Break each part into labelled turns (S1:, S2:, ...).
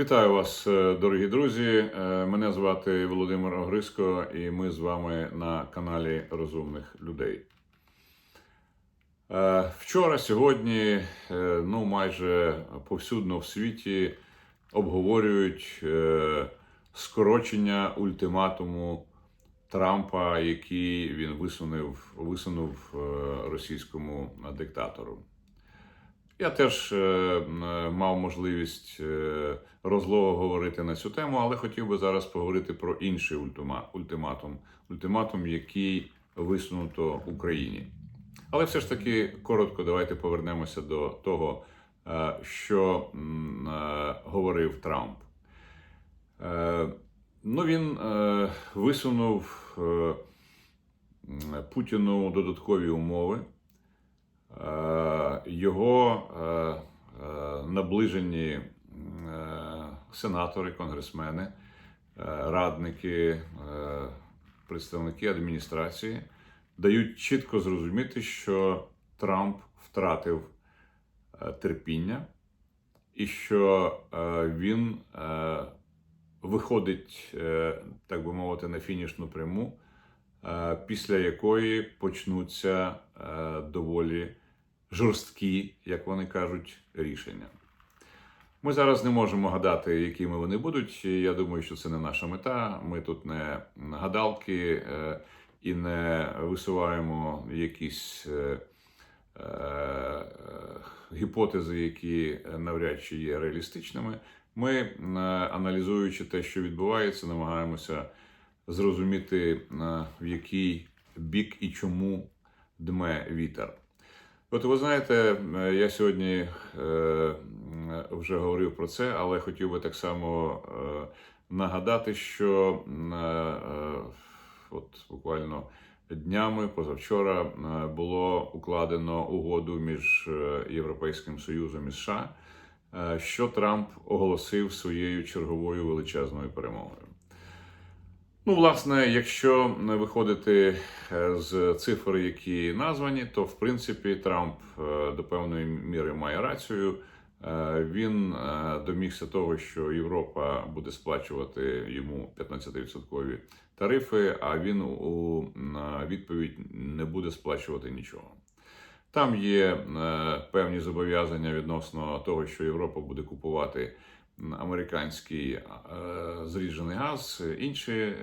S1: Вітаю вас, е, дорогі друзі. Е, Мене звати Володимир Огриско, і ми з вами на каналі Розумних людей. Е, Вчора, сьогодні, ну майже повсюдно в світі обговорюють скорочення ультиматуму Трампа, який він висунув, висунув російському диктатору. Я теж е, е, мав можливість е, розлого говорити на цю тему, але хотів би зараз поговорити про інший ультиматум, ультиматум, який висунуто Україні. Але все ж таки коротко давайте повернемося до того, що говорив Трамп. Ну, він висунув Путіну додаткові умови. Е, Його е, е, наближені сенатори, конгресмени, радники, представники адміністрації дають чітко зрозуміти, що Трамп втратив терпіння і що він виходить, так би мовити, на фінішну пряму, після якої почнуться доволі жорсткі, як вони кажуть, рішення. Ми зараз не можемо гадати, якими вони будуть. Я думаю, що це не наша мета. Ми тут не гадалки е, і не висуваємо якісь е, е, гіпотези, які навряд чи є реалістичними. Ми, е, аналізуючи те, що відбувається, намагаємося зрозуміти, е, в який бік і чому дме вітер. От ви знаєте, е, я сьогодні е, вже говорив про це, але хотів би так само е, нагадати, що е, е, от буквально днями позавчора е, було укладено угоду між Європейським Союзом і США, що Трамп оголосив своєю черговою величезною перемогою. Ну, власне, якщо не виходити е, з цифр, які названі, то в принципі Трамп е, до певної міри має рацію. Е, Він домігся того, що Європа буде сплачувати йому 15% тарифи, а він у відповідь не буде сплачувати нічого. Там є певні зобов'язання відносно того, що Європа буде купувати американський е, зріджений газ, інші е,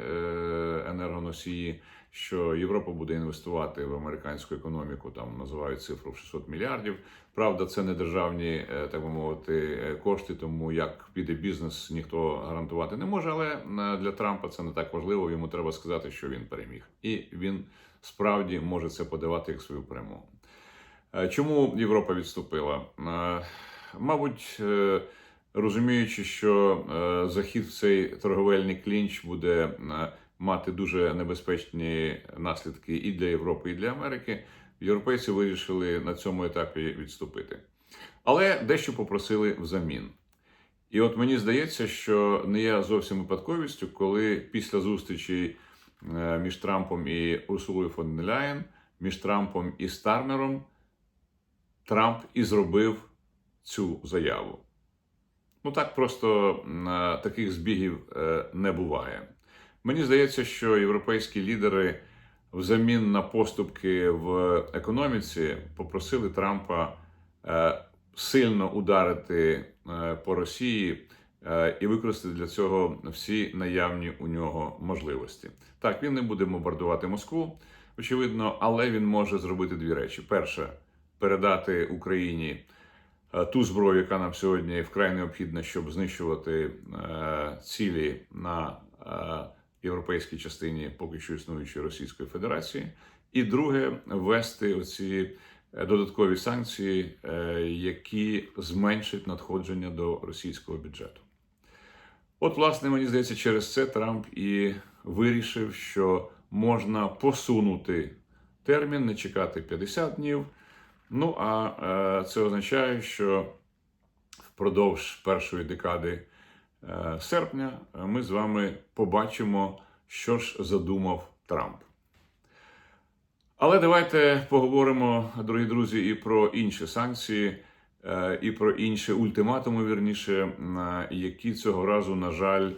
S1: енергоносії, що Європа буде інвестувати в американську економіку, там називають цифру в 600 мільярдів. Правда, це не державні, е, так би мовити, кошти, тому як піде бізнес, ніхто гарантувати не може. Але для Трампа це не так важливо. Йому треба сказати, що він переміг, і він справді може це подавати як свою перемогу. Чому Європа відступила? Мабуть, розуміючи, що е, захід в цей торговельний клінч буде е, мати дуже небезпечні наслідки і для Європи, і для Америки, європейці вирішили на цьому етапі відступити. Але дещо попросили взамін. І от мені здається, що не є зовсім випадковістю, коли після зустрічі е, між Трампом і Урсулою фон Ляєн, між Трампом і Стармером, Трамп і зробив цю заяву. Ну так просто е, таких збігів е, не буває. Мені здається, що європейські лідери взамін на поступки в економіці попросили Трампа е, сильно ударити по Росії і використати для цього всі наявні у нього можливості. Так, він не буде бомбардувати Москву, очевидно, але він може зробити дві речі: перше передати Україні ту зброю, яка нам сьогодні вкрай необхідна, щоб знищувати е, цілі на е, європейській частині поки що існуючої Російської Федерації. І друге, ввести оці е, додаткові санкції, е, які зменшать надходження до російського бюджету. От, власне, мені здається, через це Трамп і вирішив, що можна посунути термін, не чекати 50 днів. Ну а е, це означає, що впродовж першої декади е, серпня е, ми з вами побачимо, що ж задумав Трамп. Але давайте поговоримо, дорогі друзі, і про інші санкції, і про інші ультиматуми, вірніше, які цього разу, на жаль,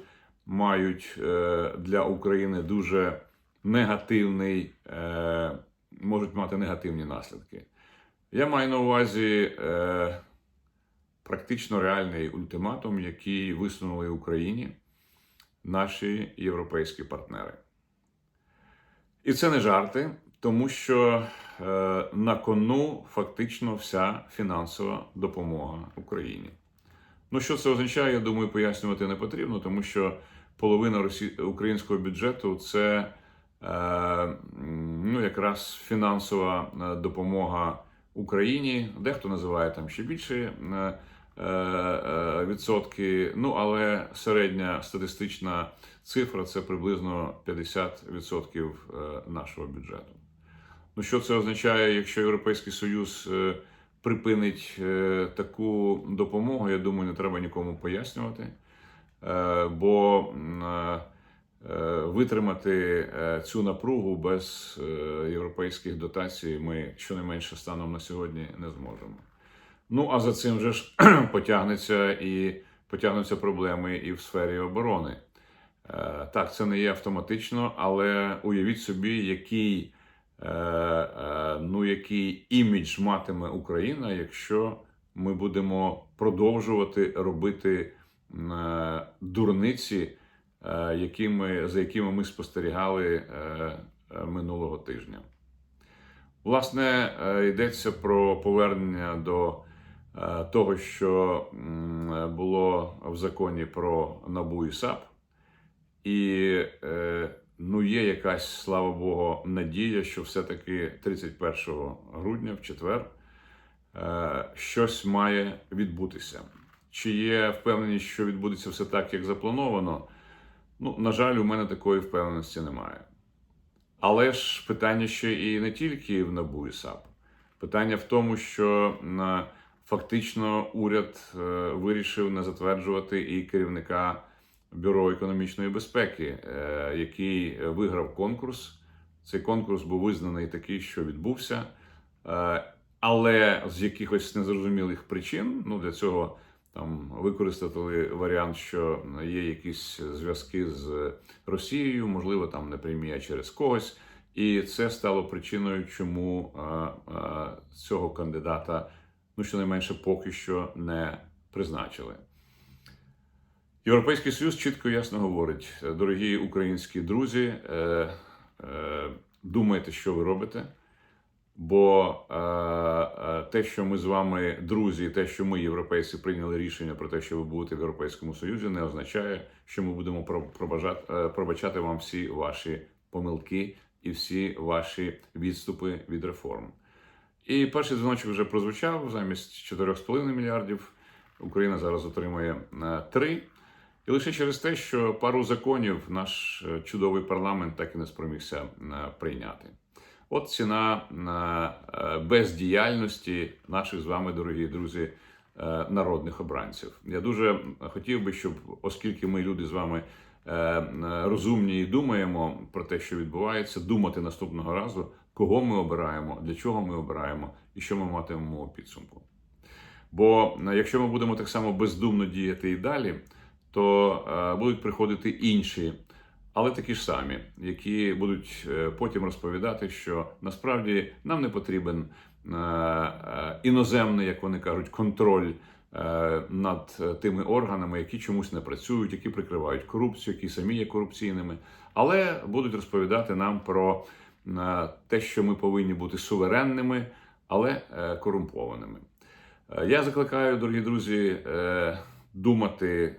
S1: мають для України дуже негативний, можуть мати негативні наслідки. Я маю на увазі е, практично реальний ультиматум, який висунули Україні наші європейські партнери. І це не жарти, тому що е, на кону фактично вся фінансова допомога Україні. Ну, що це означає, я думаю, пояснювати не потрібно, тому що половина росі... українського бюджету це е, ну, якраз фінансова е, допомога Україні. Дехто називає там ще більше е, е, відсотки. Ну, але середня статистична цифра це приблизно 50% е, нашого бюджету. Ну, що це означає, якщо Європейський Союз припинить таку допомогу, я думаю, не треба нікому пояснювати. Бо витримати е, цю напругу без е, європейських дотацій ми щонайменше станом на сьогодні не зможемо. Ну а за цим вже ж потягнеться і потягнуться проблеми і в сфері оборони. Е, Так, це не є автоматично, але уявіть собі, який, е, е, ну, який імідж матиме Україна, якщо ми будемо продовжувати робити е, дурниці, е, які ми, за якими ми спостерігали е, е, минулого тижня. Власне, йдеться про повернення до того, що було в законі про НАБУ і САП. І ну, є якась, слава Богу, надія, що все-таки 31 грудня, в четвер, щось має відбутися. Чи є впевненість, що відбудеться все так, як заплановано? Ну, на жаль, у мене такої впевненості немає. Але ж питання ще і не тільки в НАБУ і САП. Питання в тому, що фактично уряд е, вирішив не затверджувати і керівника Бюро економічної безпеки, е, який виграв конкурс. Цей конкурс був визнаний такий, що відбувся, е, але з якихось незрозумілих причин. Ну для цього там використали варіант, що є якісь зв'язки з Росією, можливо, там не прямі, а через когось. І це стало причиною, чому е, е, цього кандидата, ну щонайменше, поки що не призначили. Європейський Союз чітко ясно говорить: дорогі українські друзі, е, е, думайте, що ви робите. Бо е, е, те, що ми з вами друзі, те, що ми, європейці, прийняли рішення про те, що ви будете в Європейському Союзі, не означає, що ми будемо пробажати, е, пробачати вам всі ваші помилки і всі ваші відступи від реформ. І перший дзвіночок вже прозвучав замість 4,5 мільярдів. Україна зараз отримує е, 3. І лише через те, що пару законів наш е, чудовий парламент так і не спромігся е, прийняти. От ціна е, бездіяльності наших з вами, дорогі друзі, е, народних обранців. Я дуже хотів би, щоб, оскільки ми люди з вами е, розумні і думаємо про те, що відбувається, думати наступного разу, кого ми обираємо, для чого ми обираємо і що ми матимемо у підсумку. Бо якщо ми будемо так само бездумно діяти і далі, то будуть приходити інші, але такі ж самі, які будуть е, потім розповідати, що насправді нам не потрібен е, е, іноземний, як вони кажуть, контроль над тими органами, які чомусь не працюють, які прикривають корупцію, які самі є корупційними, але будуть розповідати нам про те, що ми повинні бути суверенними, але корумпованими. Я закликаю, дорогі друзі, думати,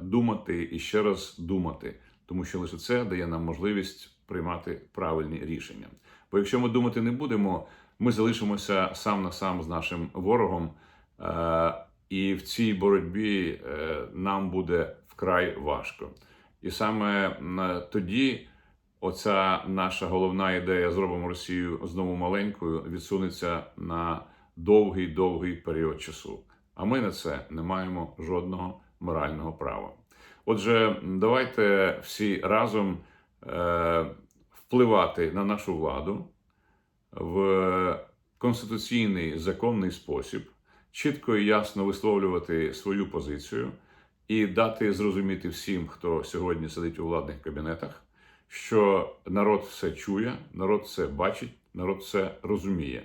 S1: думати і ще раз думати, тому що лише це дає нам можливість приймати правильні рішення. Бо якщо ми думати не будемо, ми залишимося сам на сам з нашим ворогом, е, і в цій боротьбі е, нам буде вкрай важко. І саме м, тоді оця наша головна ідея зробимо Росію знову маленькою відсунеться на довгий довгий період часу. А ми на це не маємо жодного морального права. Отже, давайте всі разом е, впливати на нашу владу в конституційний законний спосіб чітко і ясно висловлювати свою позицію і дати зрозуміти всім, хто сьогодні сидить у владних кабінетах, що народ все чує, народ все бачить, народ все розуміє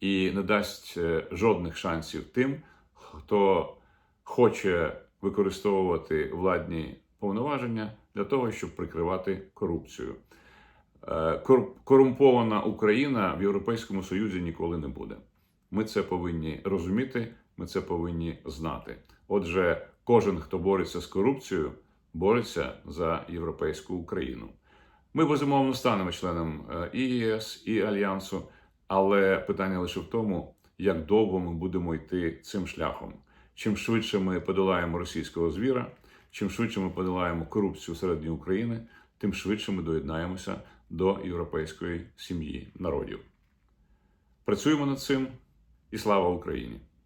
S1: і не дасть е, жодних шансів тим, хто хоче використовувати владні повноваження для того, щоб прикривати корупцію. Е, Корумпована Україна в Європейському Союзі ніколи не буде. Ми це повинні розуміти, ми це повинні знати. Отже, кожен, хто бореться з корупцією, бореться за європейську Україну. Ми безумовно станемо членом е, і ЄС, і Альянсу, але питання лише в тому, як довго ми будемо йти цим шляхом. Чим швидше ми подолаємо російського звіра, чим швидше ми подолаємо корупцію всередині України, тим швидше ми доєднаємося до європейської сім'ї народів. Працюємо над цим і слава Україні!